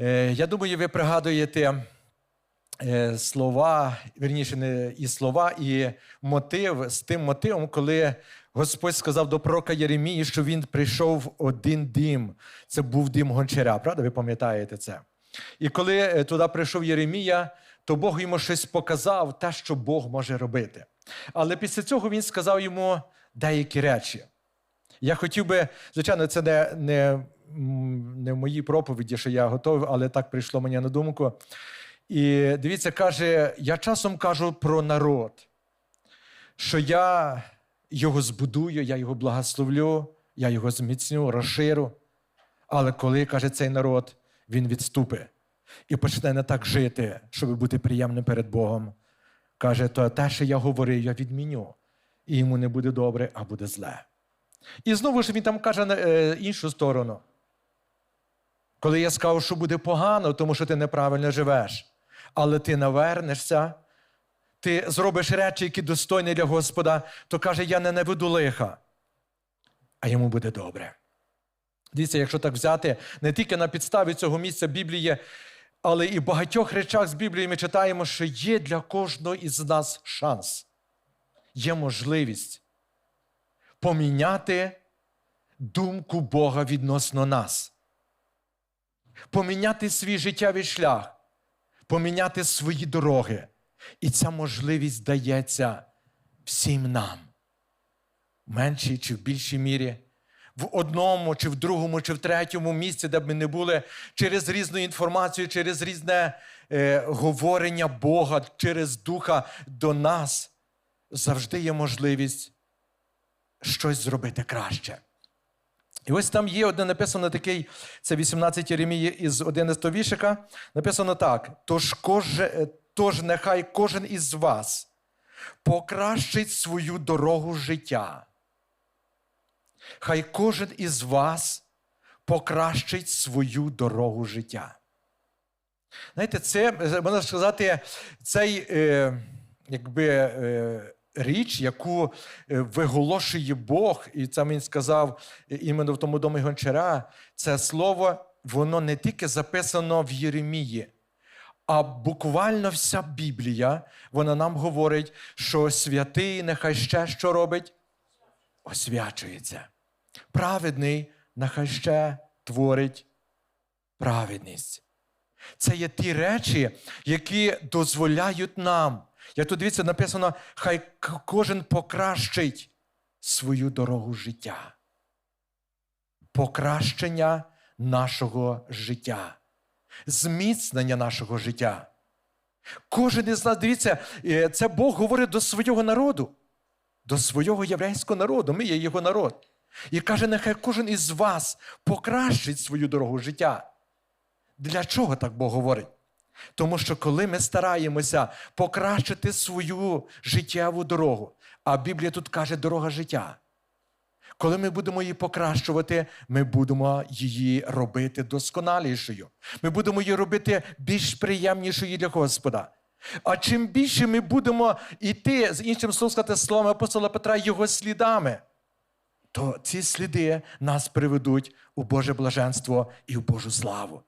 Е, Я думаю, ви пригадуєте е, слова, верніше, не і слова, і мотив з тим мотивом, коли Господь сказав до пророка Єремії, що він прийшов один дим. Це був дим гончаря, правда? Ви пам'ятаєте це? І коли е, туди прийшов Єремія, то Бог йому щось показав, те, що Бог може робити. Але після цього він сказав йому деякі речі. Я хотів би, звичайно, це не, не, не в моїй проповіді, що я готовий, але так прийшло мені на думку. І дивіться, каже: я часом кажу про народ, що я його збудую, я його благословлю, я його зміцню, розширю. Але коли каже цей народ, він відступить і почне не так жити, щоб бути приємним перед Богом. Каже, то те, що я говорив, я відміню. І йому не буде добре, а буде зле. І знову ж він там каже е, іншу сторону. Коли я сказав, що буде погано, тому що ти неправильно живеш, але ти навернешся, ти зробиш речі, які достойні для Господа, то каже, я не наведу лиха, а йому буде добре. Дивіться, якщо так взяти, не тільки на підставі цього місця Біблії, але і в багатьох речах з Біблії ми читаємо, що є для кожного із нас шанс, є можливість поміняти думку Бога відносно нас, поміняти свій життєвий шлях, поміняти свої дороги. І ця можливість дається всім нам, в меншій чи в більшій мірі, в одному, чи в другому, чи в третьому місці, де б ми не були, через різну інформацію, через різне е, говорення Бога, через Духа до нас завжди є можливість щось зробити краще. І ось там є одне написано такий, це 18 Єремії із 11 вішика. Написано так: тож, коже, тож нехай кожен із вас покращить свою дорогу життя. Хай кожен із вас покращить свою дорогу життя. Знаєте, це, можна сказати, цей е, якби, е, річ, яку е, виголошує Бог, і це він сказав е, іменно в тому домі гончара, це слово, воно не тільки записано в Єремії, а буквально вся Біблія, вона нам говорить, що святий нехай ще що робить? Освячується. Праведний нехай ще творить праведність. Це є ті речі, які дозволяють нам. Як тут дивіться, написано, хай кожен покращить свою дорогу життя. Покращення нашого життя, зміцнення нашого життя. Кожен із нас, дивіться, е, це Бог говорить до свого народу, до свого єврейського народу. Ми є його народ. І каже, нехай кожен із вас покращить свою дорогу життя. Для чого так Бог говорить? Тому що коли ми стараємося покращити свою життєву дорогу, а Біблія тут каже дорога життя. Коли ми будемо її покращувати, ми будемо її робити досконалішою. Ми будемо її робити більш приємнішою для Господа. А чим більше ми будемо йти, з іншим словом сказати, словами апостола Петра, його слідами, то ці сліди нас приведуть у Боже блаженство і в Божу славу.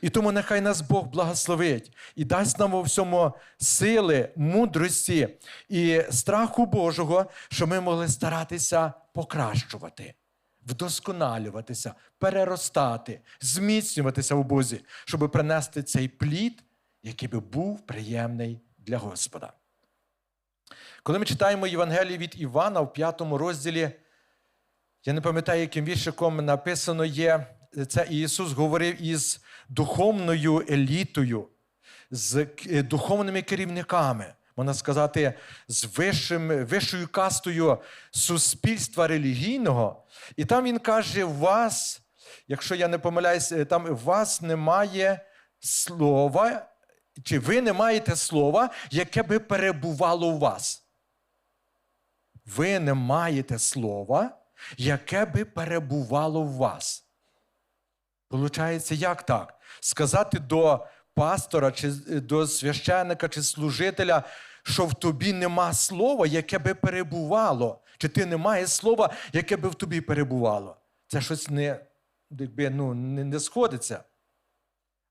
І тому нехай нас Бог благословить і дасть нам у всьому сили, мудрості і страху Божого, що ми могли старатися покращувати, вдосконалюватися, переростати, зміцнюватися в Бозі, щоб принести цей плід, який би був приємний для Господа. Коли ми читаємо Євангеліє від Івана в п'ятому розділі, я не пам'ятаю, яким віршиком написано є, це Ісус говорив із духовною елітою, з е, духовними керівниками, можна сказати, з вищим, вищою кастою суспільства релігійного. І там він каже: вас, якщо я не помиляюсь, е, там у вас немає слова, чи ви не маєте слова, яке би перебувало у вас. Ви не маєте слова, яке би перебувало в вас. Получається, як так? Сказати до пастора, чи до священника, чи служителя, що в тобі нема слова, яке би перебувало, чи ти не маєш слова, яке би в тобі перебувало. Це щось не, якби, ну, не, не сходиться.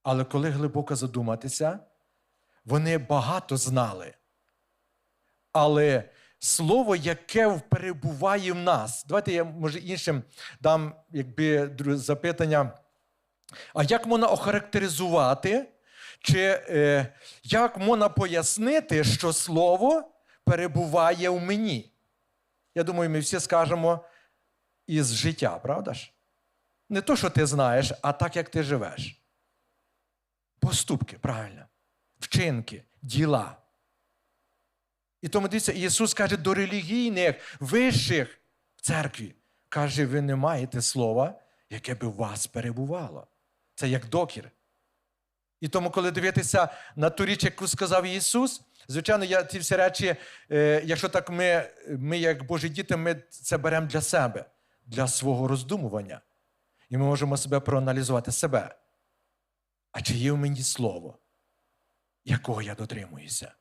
Але коли глибоко задуматися, вони багато знали. Але слово, яке перебуває в нас, давайте я, може, іншим дам якби, запитання. А як можна охарактеризувати, чи е, як можна пояснити, що слово перебуває в мені? Я думаю, ми всі скажемо із життя, правда ж? Не то, що ти знаєш, а так, як ти живеш. Поступки, правильно. Вчинки, діла. І тому дивіться, Ісус каже до релігійних, вищих в церкві. Каже, ви не маєте слова, яке би в вас перебувало. Це як докір. І тому, коли дивитися на ту річ, яку сказав Ісус, звичайно, я ці всі речі, е, якщо так ми, ми, як Божі діти, ми це беремо для себе, для свого роздумування. І ми можемо себе проаналізувати себе. А чи є в мені слово, якого я дотримуюся?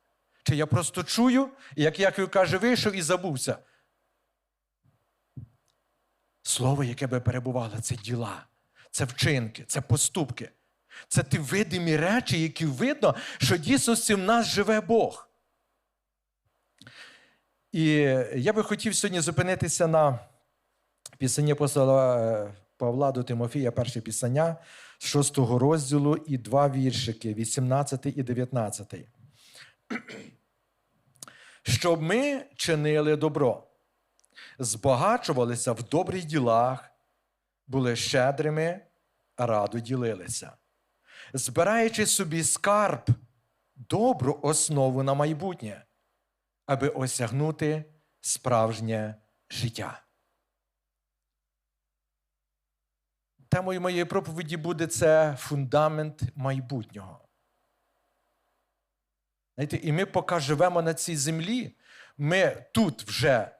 Чи я просто чую, і як Яків каже, вийшов і забувся? Слово, яке би перебувало, це діла, це вчинки, це поступки. Це ті видимі речі, які видно, що дійсно в нас живе Бог. І я би хотів сьогодні зупинитися на пісанні апостола е, Павла до Тимофія, перше пісання з 6 розділу і два віршики, 18 і 19. Щоб ми чинили добро, збагачувалися в добрих ділах, були щедрими, радо ділилися, збираючи собі скарб, добру основу на майбутнє, аби осягнути справжнє життя. Темою моєї проповіді буде це фундамент майбутнього. Знаєте, І ми, поки живемо на цій землі, ми тут вже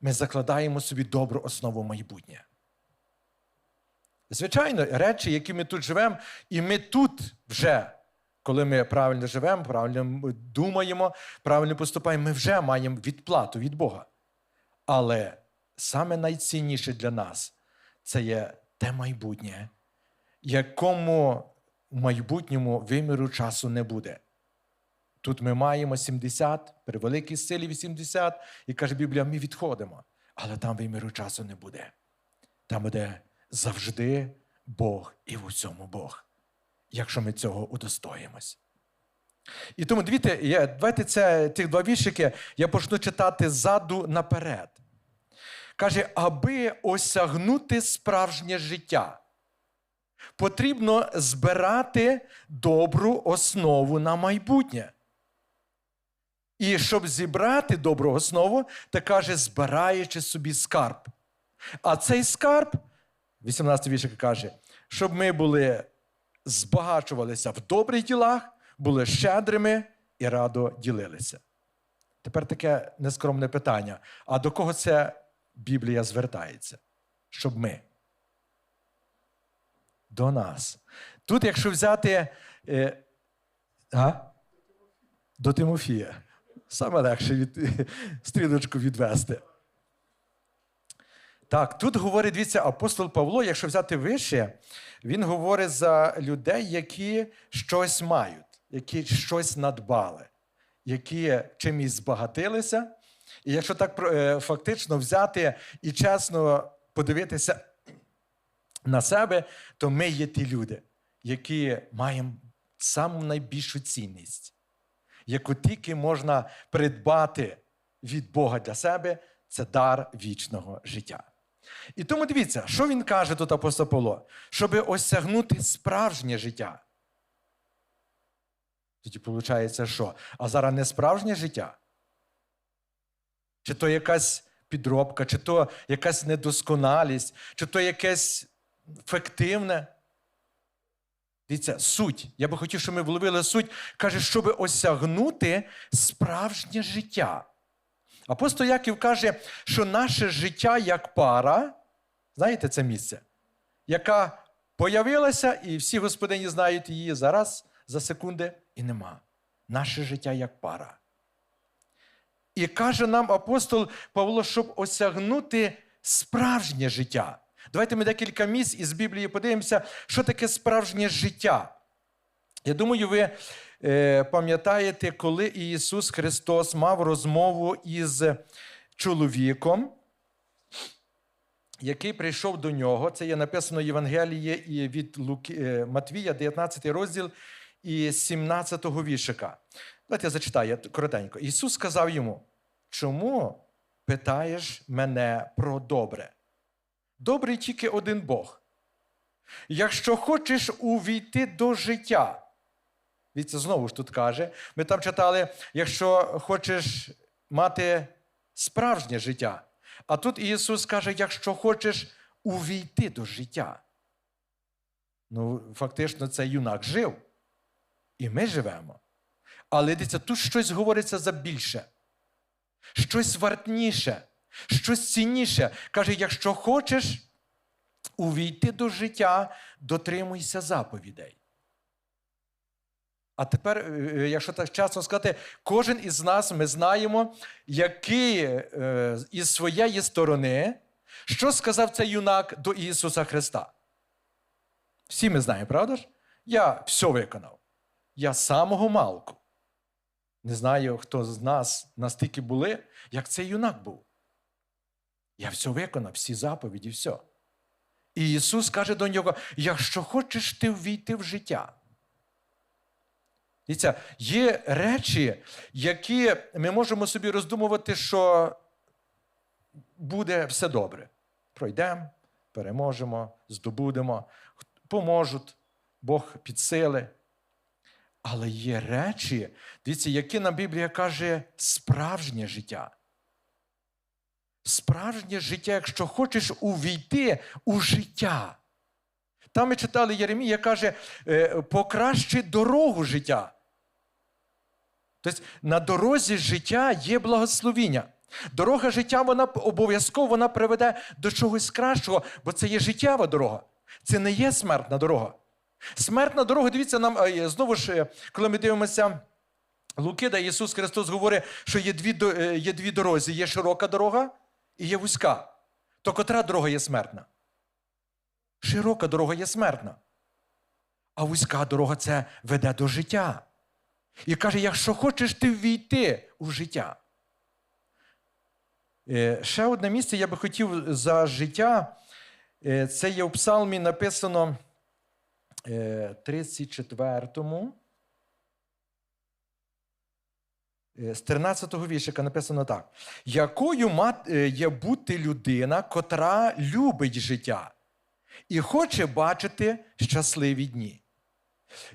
ми закладаємо собі добру основу майбутнє. Звичайно, речі, які ми тут живемо, і ми тут вже, коли ми правильно живемо, правильно думаємо, правильно поступаємо, ми вже маємо відплату від Бога. Але саме найцінніше для нас це є те майбутнє, якому в майбутньому виміру часу не буде. Тут ми маємо 70, при великій силі 80, і каже Біблія, ми відходимо. Але там виміру часу не буде. Там буде завжди Бог і в усьому Бог, якщо ми цього удостоїмось. І тому дивіться, я, давайте це, тих два віршики я почну читати ззаду наперед. Каже, аби осягнути справжнє життя, потрібно збирати добру основу на майбутнє. І щоб зібрати добру основу, то каже, збираючи собі скарб. А цей скарб, 18 віршик каже, щоб ми були, збагачувалися в добрих ділах, були щедрими і радо ділилися. Тепер таке нескромне питання: а до кого це Біблія звертається? Щоб ми? До нас. Тут, якщо взяти е, а? до Тимофія. Саме легше від, стрілочку відвести. Так, тут говорить, дивіться, апостол Павло, якщо взяти вище, він говорить за людей, які щось мають, які щось надбали, які чимось збагатилися. І якщо так е, фактично взяти і чесно подивитися на себе, то ми є ті люди, які маємо саму найбільшу цінність яку тільки можна придбати від Бога для себе, це дар вічного життя. І тому дивіться, що він каже тут апостол Павло? Щоб осягнути справжнє життя. Тоді виходить, що? А зараз не справжнє життя? Чи то якась підробка, чи то якась недосконалість, чи то якесь фективне. Дивіться, суть. Я би хотів, щоб ми вловили суть. Каже, щоб осягнути справжнє життя. Апостол Яків каже, що наше життя як пара, знаєте це місце, яка появилася, і всі господині знають її зараз, за секунди, і нема. Наше життя як пара. І каже нам апостол Павло, щоб осягнути справжнє життя. Давайте ми декілька місць із Біблії подивимося, що таке справжнє життя. Я думаю, ви пам'ятаєте, коли Ісус Христос мав розмову із чоловіком, який прийшов до нього. Це є написано в Євангелії від Луки, е, Матвія, 19 розділ і 17 віршика. Давайте я зачитаю коротенько. Ісус сказав йому: чому питаєш мене про добре? Добрий тільки один Бог. Якщо хочеш увійти до життя, Дивіться, знову ж тут каже, ми там читали, якщо хочеш мати справжнє життя. А тут Ісус каже, якщо хочеш увійти до життя. Ну, фактично, цей юнак жив. І ми живемо. Але дивіться, тут щось говориться за більше, щось вартніше, щось цінніше. Каже, якщо хочеш увійти до життя, дотримуйся заповідей. А тепер, е, якщо так чесно сказати, кожен із нас ми знаємо, який е, із своєї сторони, що сказав цей юнак до Ісуса Христа. Всі ми знаємо, правда ж? Я все виконав. Я самого малку. Не знаю, хто з нас настільки були, як цей юнак був. Я все виконав, всі заповіді, все. І Ісус каже до нього: якщо хочеш ти ввійти в життя. Дивіться, є речі, які ми можемо собі роздумувати, що буде все добре. Пройдемо, переможемо, здобудемо, поможуть, Бог підсили. Але є речі, дивіться, які нам Біблія каже справжнє життя. Справжнє життя, якщо хочеш увійти у життя. Там ми читали Єремія, каже, «Е, покращи дорогу життя. Тобто на дорозі життя є благословіння. Дорога життя вона обов'язково вона приведе до чогось кращого, бо це є життєва дорога. Це не є смертна дорога. Смертна дорога, дивіться, нам знову ж, коли ми дивимося Луки, де Ісус Христос говорить, що є дві е, є дві дорозі: є широка дорога і є вузька. То котра дорога є смертна? Широка дорога є смертна. А вузька дорога це веде до життя. І каже: якщо хочеш ти ввійти у життя. Е, ще одне місце я би хотів за життя. Е, це є в Псалмі написано 34-му. Е, з 13-го віршика написано так: якою є бути людина, котра любить життя і хоче бачити щасливі дні?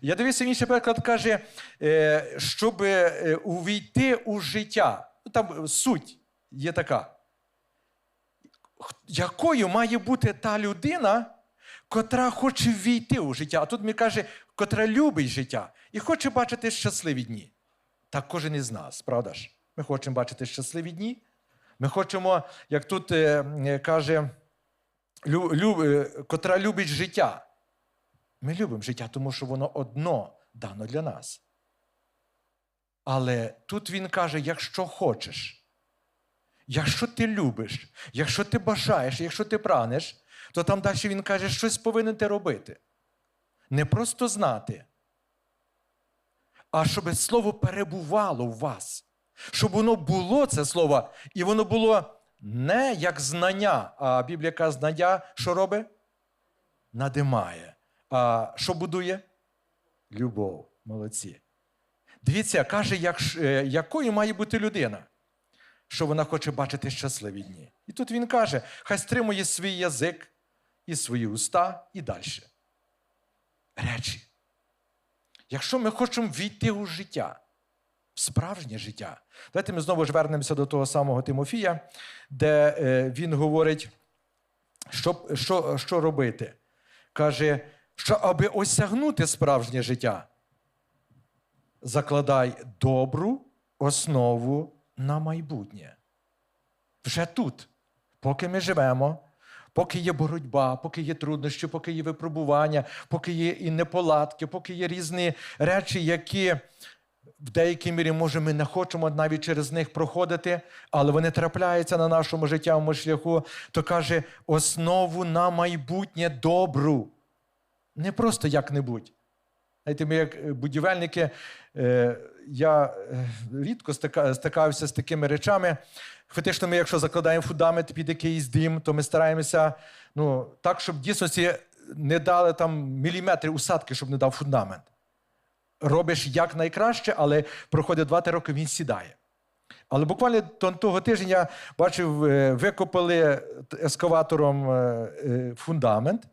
Я дивився, інший переклад каже, е, щоб е, увійти у життя. Ну, там суть є така. Якою має бути та людина, котра хоче ввійти у життя? А тут мені каже, котра любить життя і хоче бачити щасливі дні. Так кожен із нас, правда ж? Ми хочемо бачити щасливі дні. Ми хочемо, як тут е, каже, котра любить життя. Ми любимо життя, тому що воно одно дано для нас. Але тут він каже: якщо хочеш, якщо ти любиш, якщо ти бажаєш, якщо ти прагнеш, то там далі він каже, щось повинен ти робити. Не просто знати, а щоб слово перебувало в вас, щоб воно було це слово, і воно було не як знання, а Біблія каже, знання, що робить? Надимає. А що будує? Любов. Молодці. Дивіться, каже, як, е, якою має бути людина, що вона хоче бачити щасливі дні. І тут він каже: хай стримує свій язик і свої уста і далі. Речі. Якщо ми хочемо війти у життя, в справжнє життя, давайте ми знову ж вернемося до того самого Тимофія, де е, він говорить, що, що, що робити. Каже, що аби осягнути справжнє життя, закладай добру основу на майбутнє. Вже тут, поки ми живемо, поки є боротьба, поки є труднощі, поки є випробування, поки є і неполадки, поки є різні речі, які в деякій мірі, може, ми не хочемо навіть через них проходити, але вони трапляються на нашому життєвому шляху, то каже, основу на майбутнє добру. Не просто як-небудь, Знаєте, ми як е, будівельники, е, я е, рідко стика- стикаюся з такими речами. Фактично, ми, якщо закладаємо фундамент під якийсь дім, то ми стараємося ну, так, щоб в дійсності не дали там міліметри усадки, щоб не дав фундамент. Робиш як найкраще, але проходить 2-3 роки, він сідає. Але буквально того тижня я бачив, викопали ескаватором фундамент.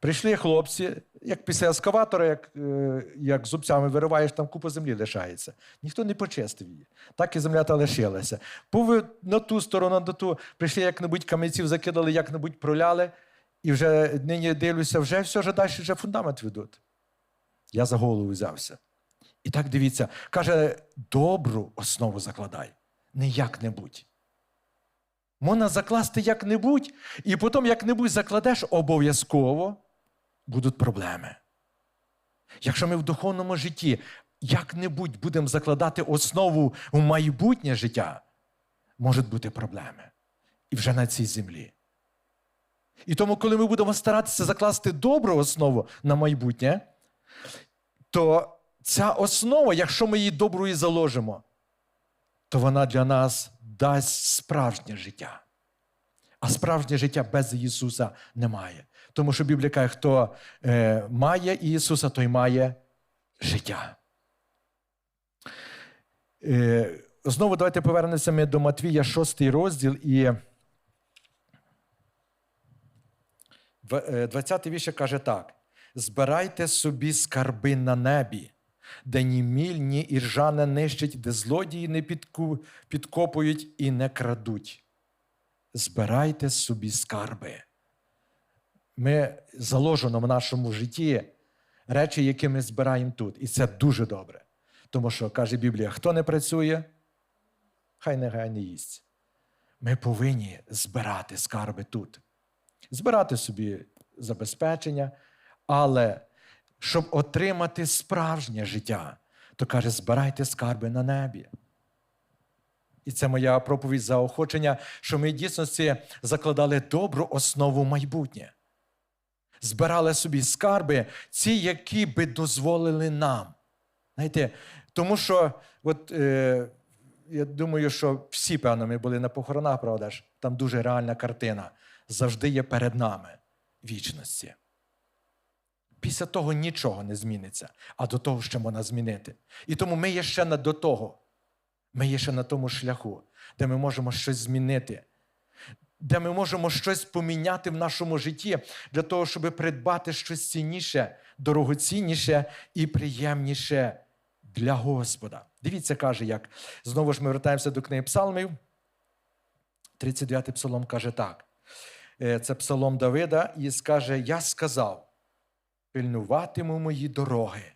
Прийшли хлопці, як після ескаватора, як, е, як зубцями вириваєш, там купа землі лишається. Ніхто не почистив її. Так і земля та лишилася. Був на ту сторону, на ту. Прийшли як-небудь камінців, закидали, як-небудь проляли. І вже нині дивлюся, вже все вже далі вже фундамент ведуть. Я за голову взявся. І так дивіться, каже, добру основу закладай, не як-небудь. Можна закласти як-небудь, і потім як-небудь закладеш, обов'язково будуть проблеми. Якщо ми в духовному житті як-небудь будемо закладати основу в майбутнє життя, можуть бути проблеми. І вже на цій землі. І тому, коли ми будемо старатися закласти добру основу на майбутнє, то ця основа, якщо ми її доброю заложимо, то вона для нас дасть справжнє життя. А справжнє життя без Ісуса немає. Тому що Біблія каже, хто е, має Ісуса, той має життя. Е, знову давайте повернемося ми до Матвія, 6 розділ і е, 20 вірш каже так: збирайте собі скарби на небі, де ні міль, ні іржа не нищить, де злодії не підкопують і не крадуть. Збирайте собі скарби. Ми заложено в нашому житті речі, які ми збираємо тут. І це дуже добре. Тому що каже Біблія: хто не працює, хай не їсть. Ми повинні збирати скарби тут збирати собі забезпечення, але щоб отримати справжнє життя, то каже, збирайте скарби на небі. І це моя проповідь заохочення, що ми в дійсності закладали добру основу майбутнє. Збирали собі скарби, ці, які би дозволили нам. Знаєте, тому що, от, е, я думаю, що всі, певно, ми були на похоронах, правда ж, там дуже реальна картина. Завжди є перед нами вічності. Після того нічого не зміниться, а до того ще можна змінити. І тому ми є ще на до того. Ми є ще на тому шляху, де ми можемо щось змінити, де ми можемо щось поміняти в нашому житті для того, щоб придбати щось цінніше, дорогоцінніше і приємніше для Господа. Дивіться, каже, як знову ж ми вертаємося до книги Псалмів. 39-й псалом каже так. Е, Це псалом Давида, і скаже: Я сказав, пильнуватиму мої дороги,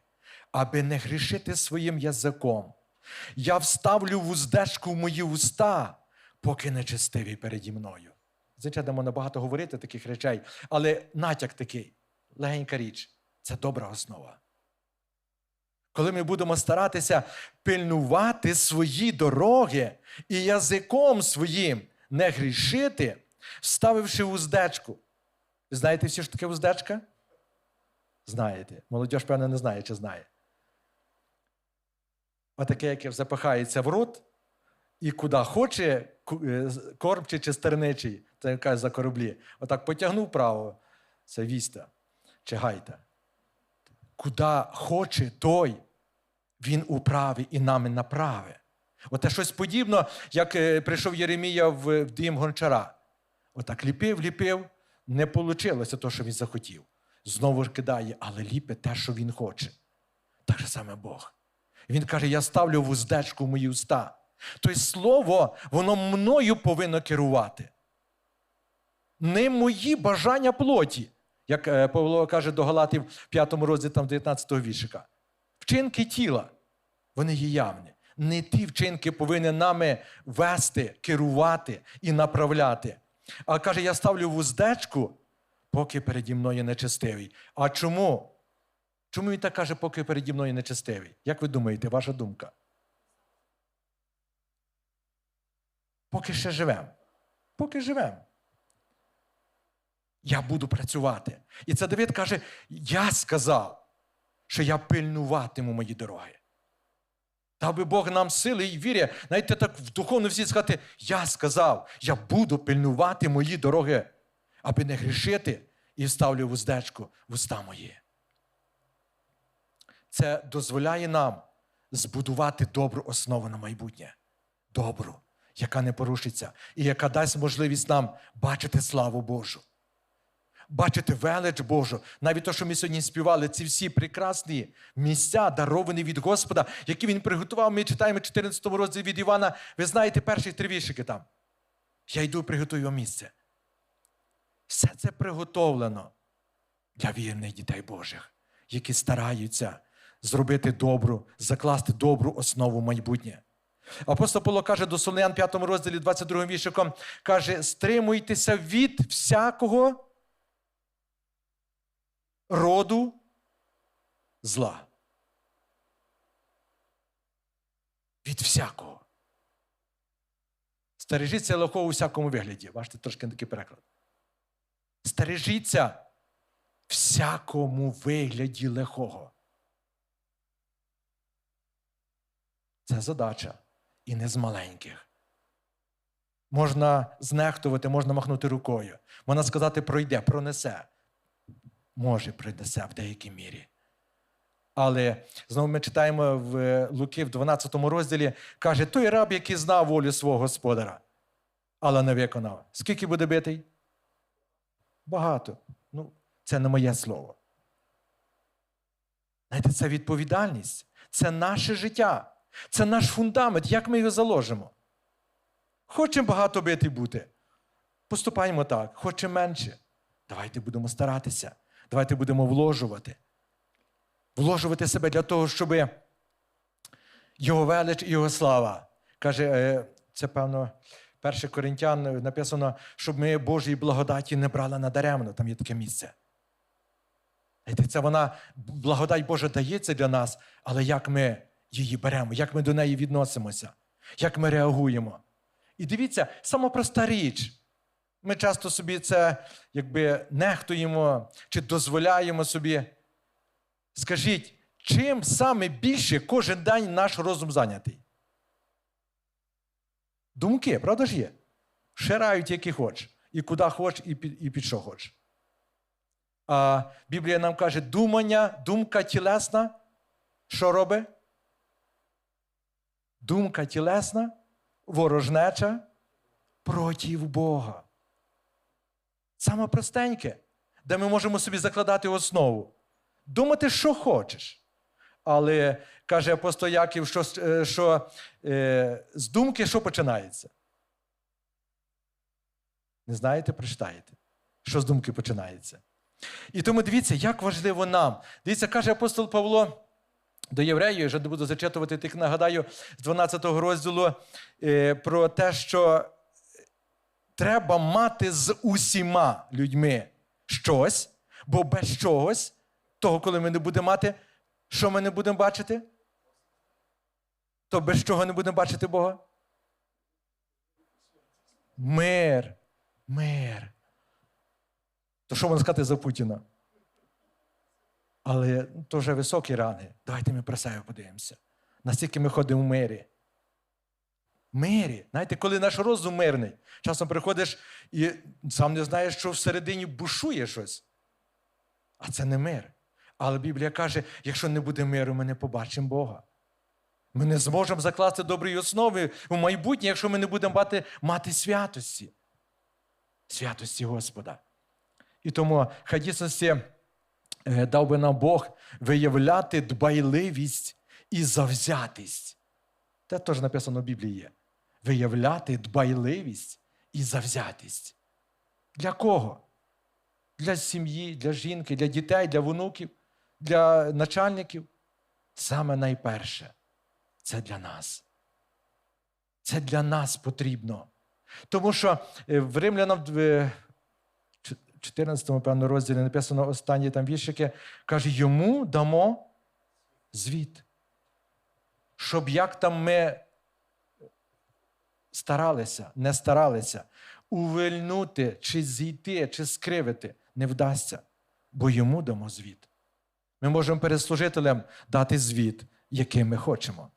аби не грішити своїм язиком. Я вставлю вуздечку в мої уста, поки нечестиві переді мною. Звичайно, можна багато говорити таких речей, але натяк такий, легенька річ це добра основа. Коли ми будемо старатися пильнувати свої дороги і язиком своїм не грішити, вставивши уздечку. Знаєте всі, що таке уздечка? Знаєте. Молодь, певно, не знає, чи знає. Отаке, яке запихається в рот, і куди хоче, е, кормчий чи стерничий, це яка за кораблі. Отак потягнув право, це віста чи гайта. Куди хоче той, він управи і нами направи. Оте щось подібне, як е, прийшов Єремія в, дім гончара. Отак ліпив, ліпив, не вийшло те, що він захотів. Знову ж кидає, але ліпить те, що він хоче. Так же саме Бог. Він каже: я ставлю вуздечку в мої уста. Тобто слово, воно мною повинно керувати. Не мої бажання плоті, як е, Павло каже до Галатів в 5 розділі там 19 віршика. Вчинки тіла, вони є явні. Не ті вчинки повинні нами вести, керувати і направляти. А каже, я ставлю вуздечку, поки переді мною нечестивий. А чому? Чому він так каже, поки переді мною нечестивий? Як ви думаєте, ваша думка? Поки ще живемо. Поки живемо. Я буду працювати. І це Давид каже: Я сказав, що я пильнуватиму мої дороги. Дав би Бог нам сили і вірі, знаєте, так в духовно всі сказати, я сказав, я буду пильнувати мої дороги, аби не грішити, і вставлю вуздечку в уста мої. Це дозволяє нам збудувати добру основу на майбутнє. Добру, яка не порушиться, і яка дасть можливість нам бачити славу Божу. Бачити велич Божу. Навіть те, що ми сьогодні співали, ці всі прекрасні місця, даровані від Господа, які Він приготував. Ми читаємо 14 розділі від Івана. Ви знаєте перші три віршики там. Я йду приготую вам місце. Все це приготовлено для вірних дітей Божих, які стараються зробити добру, закласти добру основу майбутнє. Апостол Павло каже до Солонян 5 розділі 22 віршиком, каже: стримуйтеся від всякого роду зла. Від всякого. Стережіться легкого у всякому вигляді. Бачите, трошки такий переклад. Стережіться всякому вигляді лихого. Це задача і не з маленьких. Можна знехтувати, можна махнути рукою. Можна сказати, пройде, пронесе. Може, принесе в деякій мірі. Але знову ми читаємо в Луки в 12 розділі, каже, той раб, який знав волю свого господаря, але не виконав. Скільки буде битий? Багато. Ну, це не моє слово. Знаєте, це відповідальність, це наше життя, це наш фундамент, як ми його заложимо. Хочемо багато бити бути. Поступаємо так, хочемо менше. Давайте будемо старатися. Давайте будемо вложувати. Вложувати себе для того, щоб його велич і його слава. Каже, е, це певно, перший коринтян написано, щоб ми Божої благодаті не брали надаремно. Там є таке місце. Це вона, благодать Божа дається для нас, але як ми її беремо, як ми до неї відносимося, як ми реагуємо. І дивіться, сама проста річ. Ми часто собі це якби нехтуємо чи дозволяємо собі. Скажіть, чим саме більше кожен день наш розум зайнятий? Думки, правда ж є? Ширають, які хоч, і куди хоч, і під, і під що хоч. А Біблія нам каже, думання, думка тілесна, що робить? Думка тілесна, ворожнеча проти Бога. Саме простеньке, де ми можемо собі закладати основу. Думати, що хочеш. Але каже апостол Яків, що е, що е, з думки що починається? Не знаєте, прочитаєте, що з думки починається. І тому дивіться, як важливо нам. Дивіться, каже апостол Павло до євреїв, я вже не буду зачитувати, тільки нагадаю, з 12 розділу е, про те, що треба мати з усіма людьми щось, бо без чогось, того, коли ми не будемо мати, що ми не будемо бачити? То без чого не будемо бачити Бога? Мир. Мир. То що можна сказати за Путіна? Але то вже високі ранги. Давайте ми про себе подивимося. Настільки ми ходимо в мирі. Мирі. Знаєте, коли наш розум мирний, часом приходиш і сам не знаєш, що всередині бушує щось. А це не мир. Але Біблія каже: якщо не буде миру, ми не побачимо Бога. Ми не зможемо закласти добрі основи в майбутнє, якщо ми не будемо мати, мати святості. Святості Господа. І тому хай дійсності е, дав би нам Бог виявляти дбайливість і завзятість. Це теж написано в Біблії є. Виявляти дбайливість і завзятість. Для кого? Для сім'ї, для жінки, для дітей, для внуків, для начальників. Саме найперше це для нас. Це для нас потрібно. Тому що е, в Римлянам в 14 певно, розділі написано останні там віршики, каже, йому дамо звіт. Щоб як там ми старалися, не старалися, увильнути, чи зійти, чи скривити, не вдасться, бо йому дамо звіт. Ми можемо перед служителем дати звіт, яким ми хочемо.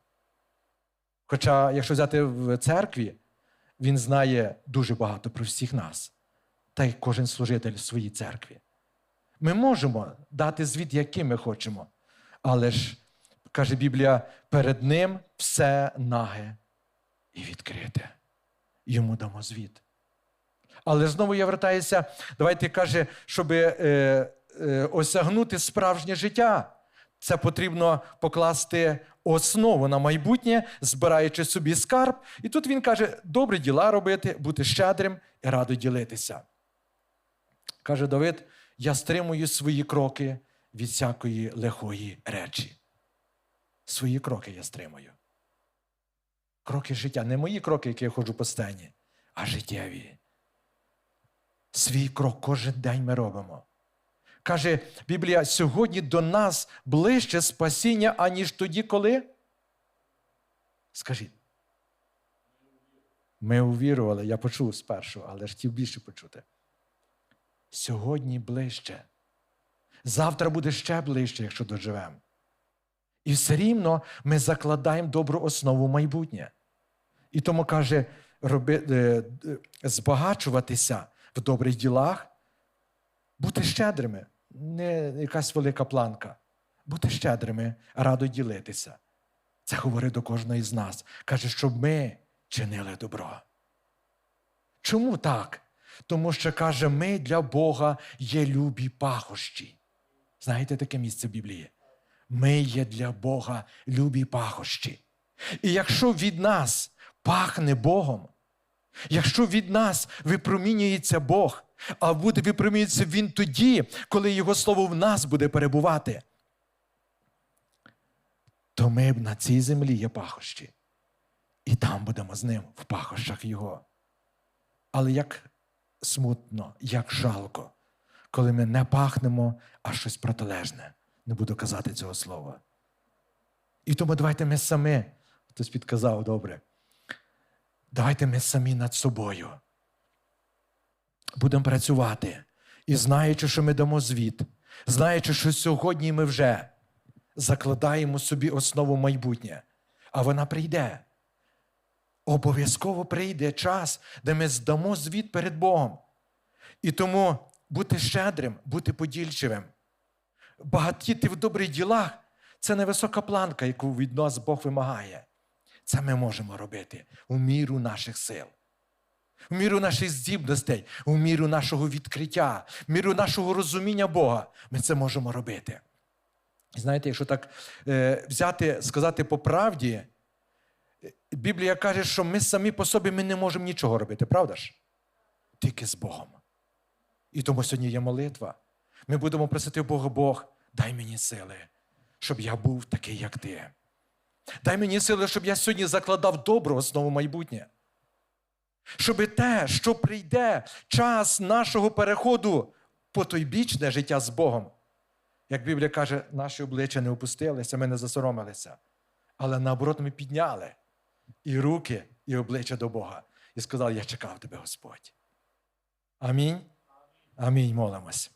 Хоча, якщо взяти в церкві, він знає дуже багато про всіх нас, та й кожен служитель в своїй церкві. Ми можемо дати звіт, яким ми хочемо, але ж, каже Біблія, перед ним все наге і відкрите. Йому дамо звіт. Але знову я вертаюся, давайте каже, щоб е, е, осягнути справжнє життя. Це потрібно покласти основу на майбутнє, збираючи собі скарб. І тут він каже: добрі діла робити, бути щедрим і радо ділитися. Каже Давид: я стримую свої кроки від всякої лихої речі. Свої кроки я стримую. Кроки життя. Не мої кроки, які я ходжу по сцені, а життєві. Свій крок кожен день ми робимо. Каже Біблія, сьогодні до нас ближче спасіння, аніж тоді, коли? Скажіть. Ми увірували, я почув спершу, але хотів більше почути. Сьогодні ближче. Завтра буде ще ближче, якщо доживемо. І все рівно ми закладаємо добру основу майбутнє. І тому каже, роби, е, е, збагачуватися в добрих ділах, бути щедрими, не якась велика планка. Бути щедрими, радо ділитися. Це говорить до кожного із нас. Каже, щоб ми чинили добро. Чому так? Тому що каже, ми для Бога є любі пахощі. Знаєте таке місце в Біблії? Ми є для Бога любі пахощі. І якщо від нас пахне Богом, якщо від нас випромінюється Бог, а буде випромінюється Він тоді, коли Його Слово в нас буде перебувати, то ми на цій землі є пахощі. І там будемо з ним в пахощах Його. Але як смутно, як жалко, коли ми не пахнемо, а щось протилежне. Не буду казати цього слова. І тому давайте ми самі, хтось підказав добре. Давайте ми самі над собою будемо працювати. І знаючи, що ми дамо звіт, знаючи, що сьогодні ми вже закладаємо собі основу майбутнє, а вона прийде. Обов'язково прийде час, де ми здамо звіт перед Богом. І тому бути щедрим, бути подільчивим, багатіти в добрих ділах це невисока планка, яку від нас Бог вимагає. Це ми можемо робити у міру наших сил, в міру наших здібностей, у міру нашого відкриття, в міру нашого розуміння Бога. Ми це можемо робити. І знаєте, якщо так е, взяти, сказати по правді, Біблія каже, що ми самі по собі ми не можемо нічого робити, правда ж? Тільки з Богом. І тому сьогодні є молитва. Ми будемо просити Бога, Бог, дай мені сили, щоб я був такий, як ти. Дай мені сили, щоб я сьогодні закладав добру основу майбутнє. Щоб те, що прийде час нашого переходу по той бічне життя з Богом. Як Біблія каже, наші обличчя не опустилися, ми не засоромилися. Але наоборот, ми підняли і руки, і обличчя до Бога. І сказали, я чекав тебе, Господь. Амінь. Амінь. Молимось.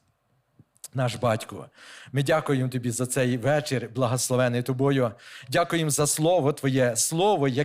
Наш батько, ми дякуємо тобі за цей вечір, благословений тобою. Дякуємо за слово Твоє, слово, яке.